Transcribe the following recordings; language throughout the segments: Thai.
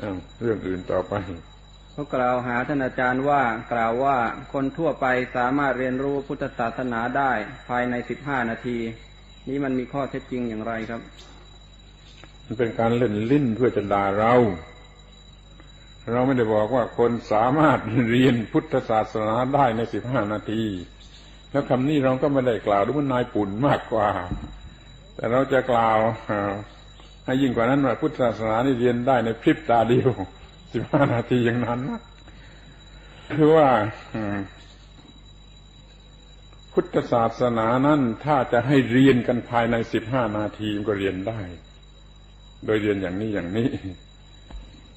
อ้าวเรื่องอื่นต่อไปเขากล่าวหาท่านอาจารย์ว่ากล่าวว่าคนทั่วไปสามารถเรียนรู้พุทธศาสนาได้ภายในสิบห้านาที นี้มันมีข้อเท็จจริงอย่างไรครับ มันเป็นการเล่นลิ้นเพื่อจะด่าเรา เราไม่ได้บอกว่าคนสามารถเรียนพุทธศาสนาได้ในสิบห้านาที แล้วคำนี้เราก็ไม่ได้กล่าวด้วยนายปุ่นมากกว่า แต่เราจะกล่าวให้ ยิ่งกว่านั้นว่าพุทธศาสนานี่เรียนได้ในพริบตาเดียวสิบห้านาทีอย่างนั้นนะคือว่าพุทธศาสนานั้นถ้าจะให้เรียนกันภายในสิบห้านาทีก็เรียนได้ โดยเรียนอย่างนี้อย่างนี้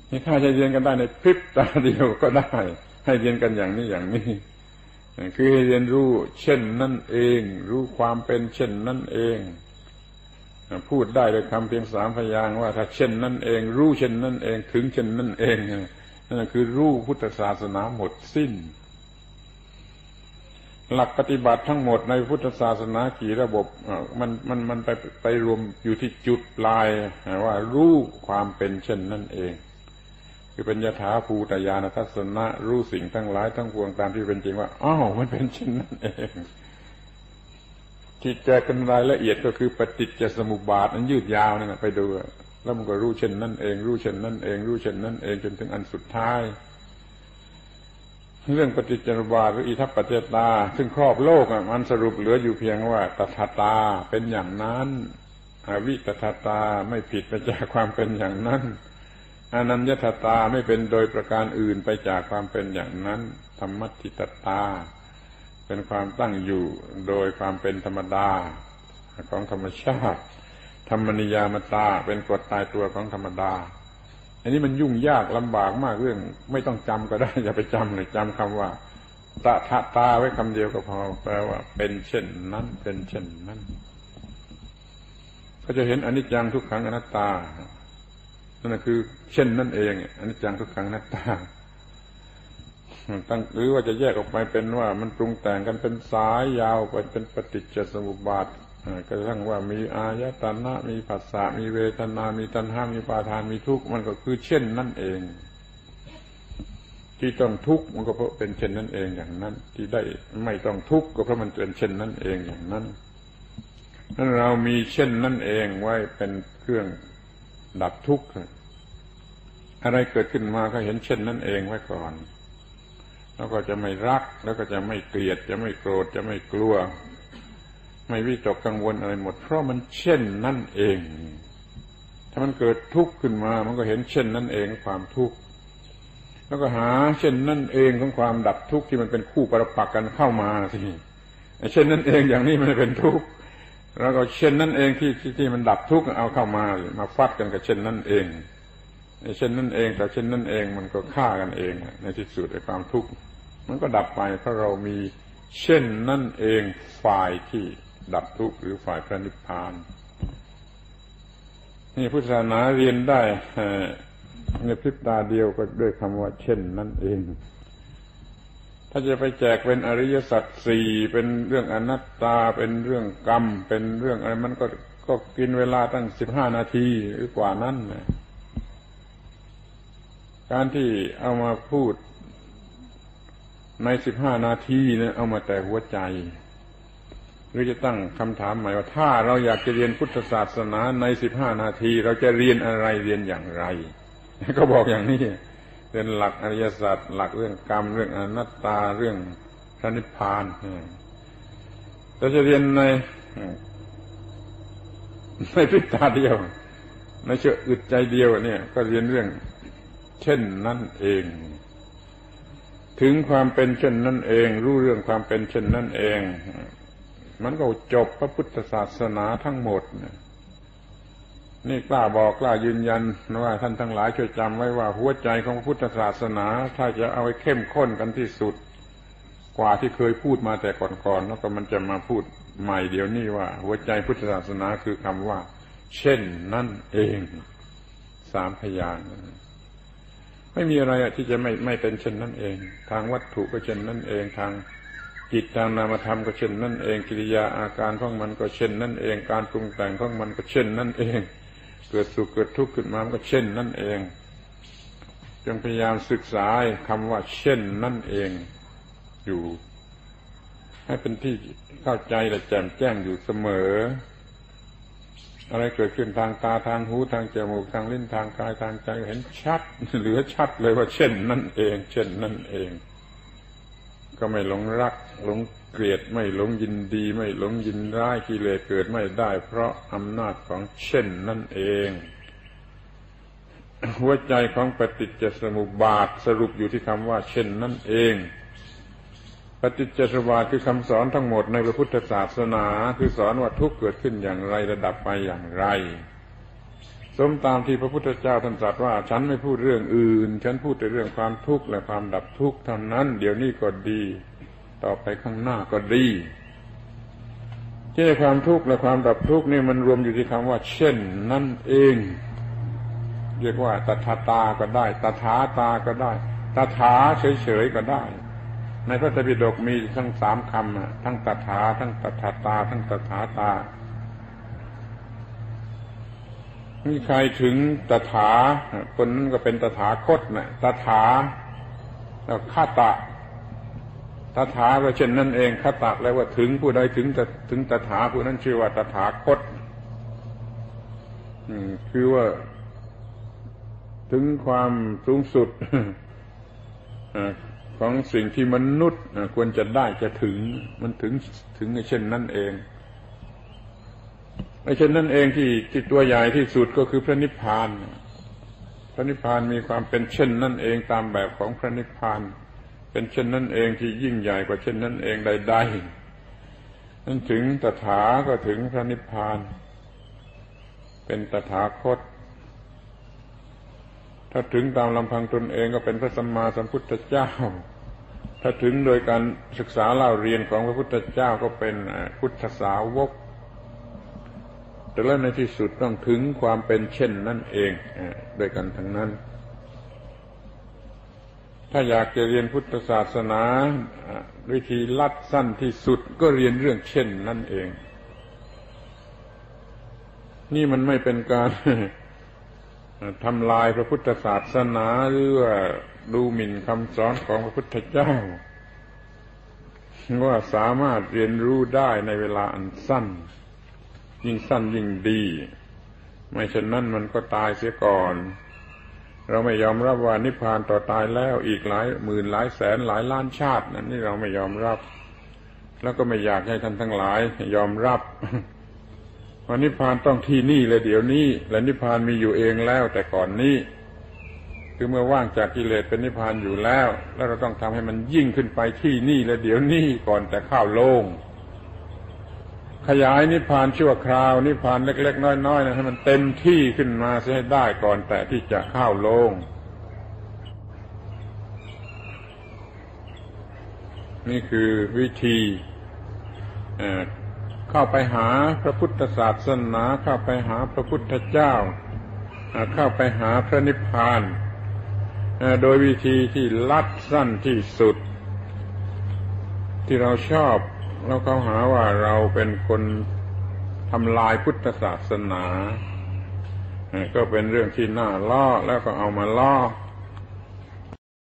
นี่ถ้าจะเรียนกันได้ในพริบตาเดียวก็ได้ ให้เรียนกันอย่างนี้อย่างนี้คือให้เรียนรู้เช่นนั่นเอง รู้ความเป็นเช่นนั่นเอง พูดได้โดยคำเพียงสามพยางว่าถ้าเช่นนั่นเอง รู้เช่นนั่นเอง ถึงเช่นนั่นเองนั่นคือรู้พุทธศาสนาหมดสิ้น หลักปฏิบัติทั้งหมดในพุทธศาสนากี่ระบบมันมันมันไปไปรวมอยู่ที่จุดปลายว่ารู้ความเป็นเช่นนั่นเอง คือเป็นยถาภูตยานทัศนะรู้สิ่งทั้งหลายทั้งปวงตามที่เป็นจริงว่าอ้าวมันเป็นเช่นนั่นเอง ที่แจกกันรายละเอียดก็คือปฏิจจสมุปบาทอันยืดยาวนั่นไปดูแล้วมันก็รู้เช่นนั่นเอง รู้เช่นนั่นเอง รู้เช่นนั่นเองจนถึงอันสุดท้าย เรื่องปฏิจจสมุปบาทหรืออิทัปปัจตา ซึ่งครอบโลกอะมันสรุปเหลืออยู่เพียงว่าตถาตาเป็นอย่างนั้นอวิตถาตาไม่ผิดไปจากความเป็นอย่างนั้นอนัญญตตาไม่เป็นโดยประการอื่นไปจากความเป็นอย่างนั้น ธรรมติตตา เป็นความตั้งอยู่โดยความเป็นธรรมดาของธรรมชาติ ธรรมนิยามตาเป็นกฎตายตัวของธรรมดา อันนี้มันยุ่งยากลำบากมากเรื่อง ไม่ต้องจำก็ได้ อย่าไปจำเลยจำคำว่าตะทะตาไว้คำเดียวก็พอแปลว่า เป็นเช่นนั้น เป็นเช่นนั้น ก็จะเห็นอนิจจังทุกขังอนัตตานั่นคือ เช่นนั่นเองอนิจจังทุกขังอนัตตา ตั้งหรือว่าจะแยกออกไปเป็นว่ามันปรุงแต่งกันเป็นสายยาวไปเป็นปฏิจจสมุปบาทก็ทั้งว่ามีอายตนะมีผัสสะมีเวทนา มีตัณหามีปาทานมีทุกข์มันก็คือเช่นนั่นเอง ที่ต้องทุกข์มันก็เพราะเป็นเช่นนั้นเองอย่างนั้น ที่ได้ไม่ต้องทุกข์ก็เพราะมันเป็นเช่นนั้นเองอย่างนั้นนั้นเรามีเช่นนั่นเองไว้เป็นเครื่องดับทุกข์อะไรเกิดขึ้นมาก็เห็นเช่นนั้นเองไว้ก่อน แล้วก็จะไม่รัก แล้วก็จะไม่เกลียด จะไม่โกรธ จะไม่กลัว ไม่วิตกกังวลอะไรหมด เพราะมันเช่นนั่นเอง ถ้ามันเกิดทุกข์ขึ้นมา มันก็เห็นเช่นนั่นเองความทุกข์ แล้วก็หาเช่นนั่นเองของความดับทุกข์ที่มันเป็นคู่ประปักกันเข้ามาสิเช่นนั่นเองอย่างนี้มันเป็นทุกข์ แล้วก็เช่นนั่นเองที่ที่ที่มันดับทุกข์เอาเข้ามา มาฟัดกันกับเช่นนั่นเองเช่นนั่นเองแต่เช่นนั่นเองมันก็ฆ่ากันเองในที่สุดในความทุกข์ มันก็ดับไปเพราะเรามีเช่นนั่นเองฝ่ายที่ดับทุกข์หรือฝ่ายพระนิพพาน นี่พุทธศาสนาเรียนได้ในพริบตาเดียวก็ด้วยคำว่า เช่นนั่นเอง ถ้าจะไปแจกเป็นอริยสัจสี่เป็นเรื่องอนัตตาเป็นเรื่องกรรม เป็นเรื่องอะไรมันก็ก็กินเวลาตั้งสิบห้านาทีหรือกว่านั้นการที่เอามาพูด ในสิบห้านาทีเนี่ยเอามาแต่หัวใจ หรือจะตั้งคำถามใหม่ว่าถ้าเราอยากจะเรียนพุทธศาสนาในสิบห้านาที เราจะเรียนอะไรเรียนอย่างไร ก็บอกอย่างนี้เรียนหลักอริยสัจหลักเรื่องกรรมเรื่องอนัตตาเรื่องพระนิพพานเราจะเรียนในในพิตาเดียวในเชื่ออึดใจเดียวเนี่ย ก็เรียนเรื่อง เช่นนั่นเอง ถึงความเป็นเช่นนั้นเอง รู้เรื่องความเป็นเช่นนั้นเอง มันก็จบพระพุทธศาสนาทั้งหมด นี่กล้าบอกกล้ายืนยันว่าท่านทั้งหลายช่วยจำไว้ว่าหัวใจของพระพุทธศาสนา ถ้าจะเอาไว้เข้มข้นกันที่สุด กว่าที่เคยพูดมาแต่ก่อนๆแล้วก็มันจะมาพูดใหม่เดี๋ยวนี้ว่า หัวใจพุทธศาสนาคือคำว่า เช่นนั่นเอง สามพยาน ไม่มีอะไรที่จะไม่ไม่เป็นเช่นนั้นเอง ทางวัตถุก็เช่นนั้นเอง ทางจิตทางนามธรรมก็เช่นนั่นเองกิริยาอาการของมันก็เช่นนั่นเอง การปรุงแต่งของมันก็เช่นนั่นเอง เกิดสุขเกิดทุกข์ขึ้นมามันก็เช่นนั่นเองจงพยายามศึกษาคำว่าเช่นนั่นเองอยู่ ให้เป็นที่เข้าใจและแจ่มแจ้งอยู่เสมอ อะไรเกิดขึ้นทางตาทางหูทางจมูกทางลิ้นทางกายทางใจเห็นชัด เหลือชัดเลยว่าเช่นนั่นเอง เช่นนั่นเอง ก็ไม่หลงรักหลงเกลียดไม่หลงยินดี ไม่หลงยินร้ายกิเลสเกิดไม่ได้ เพราะอำนาจของเช่นนั่นเอง หัวใจของปฏิจจสมุปบาทสรุปอยู่ที่คำว่า เช่นนั่นเอง ปฏิจจสมุปบาคือคำสอนทั้งหมดในพระพุทธศาสนา คือสอนว่าทุกเกิดขึ้นอย่างไรระดับไปอย่างไร สมตามที่พระพุทธเจ้าท่านตรัสว่า ฉันไม่พูดเรื่องอื่น ฉันพูดแต่เรื่องความทุกข์และความดับทุกข์เท่านั้น เดี๋ยวนี้ก็ดี ต่อไปข้างหน้าก็ดีที่ความทุกข์และความดับทุกข์นี่มันรวมอยู่ที่คำว่า เช่น นั่นเอง เรียกว่าตถาตาก็ได้ ตถาตาก็ได้ ตถาเฉยๆก็ได้ ในพระไตรปิฎกมีทั้งสามคำทั้งตถาทั้งตถาตา ทั้งตถาตามีใครถึงตถาคนนั้นก็เป็นตถาคตนะตถาแล้วฆาตะตถาก็เช่นนั่นเองคตะแล้วว่าถึงผู้ใดถึงถึงตถาผู้นั้นชื่อว่าตถาคตคือว่าถึงความสูงสุด ของสิ่งที่มนุษย์ควรจะได้จะถึงมันถึงถึงในเช่นนั่นเองไอ้เช่นนั่นเองที่ที่ตัวใหญ่ที่สุดก็คือพระนิพพาน พระนิพพานมีความเป็นเช่นนั่นเองตามแบบของพระนิพพาน เป็นเช่นนั้นเองที่ยิ่งใหญ่กว่าเช่นนั้นเองใดๆนั้นถึงตถาก็ถึงพระนิพพาน เป็นตถาคต ถ้าถึงตามลำพังตนเองก็เป็นพระสัมมาสัมพุทธเจ้า ถ้าถึงโดยการศึกษาเล่าเรียนของพระพุทธเจ้าก็เป็นพุทธสาวก แต่แล้วในที่สุดต้องถึงความเป็นเช่นนั่นเองโดยกันทั้งนั้น ถ้าอยากจะเรียนพุทธศาสนาวิธีลัดสั้นที่สุดก็เรียนเรื่องเช่นนั่นเอง นี่มันไม่เป็นการ ทำลายพระพุทธศาสนาหรือว่าดูหมิ่นคำสอนของพระพุทธเจ้าว่าสามารถเรียนรู้ได้ในเวลาอันสั้น ยิ่งสั้นยิ่งดี ไม่เช่นนั้นมันก็ตายเสียก่อน เราไม่ยอมรับว่านิพพานต่อตายแล้วอีกหลายหมื่นหลายแสนหลายล้านชาตินั่นนี่เราไม่ยอมรับ แล้วก็ไม่อยากให้ท่านทั้งหลายยอมรับ ว่านิพพานต้องที่นี่เลยเดี๋ยวนี้ และนิพพานมีอยู่เองแล้วแต่ก่อนนี้คือเมื่อว่างจากกิเลสเป็นนิพพานอยู่แล้ว แล้วเราต้องทำให้มันยิ่งขึ้นไปที่นี่และเดี๋ยวนี้ก่อนแต่ข้าวโลงขยายนิพพานชั่วคราว นิพพานเล็ก ๆ น้อยๆนะให้มันเต็มที่ขึ้นมาให้ได้ก่อนแต่ที่จะข้าวโลงนี่คือวิธี เข้าไปหาพระพุทธศาสนาเข้าไปหาพระพุทธเจ้าเข้าไปหาพระนิพพานโดยวิธีที่ลัดสั้นที่สุด ที่เราชอบแล้วเขาหาว่าเราเป็นคนทำลายพุทธศาสนา ก็เป็นเรื่องที่น่าล้อแล้วก็เอามาล้อ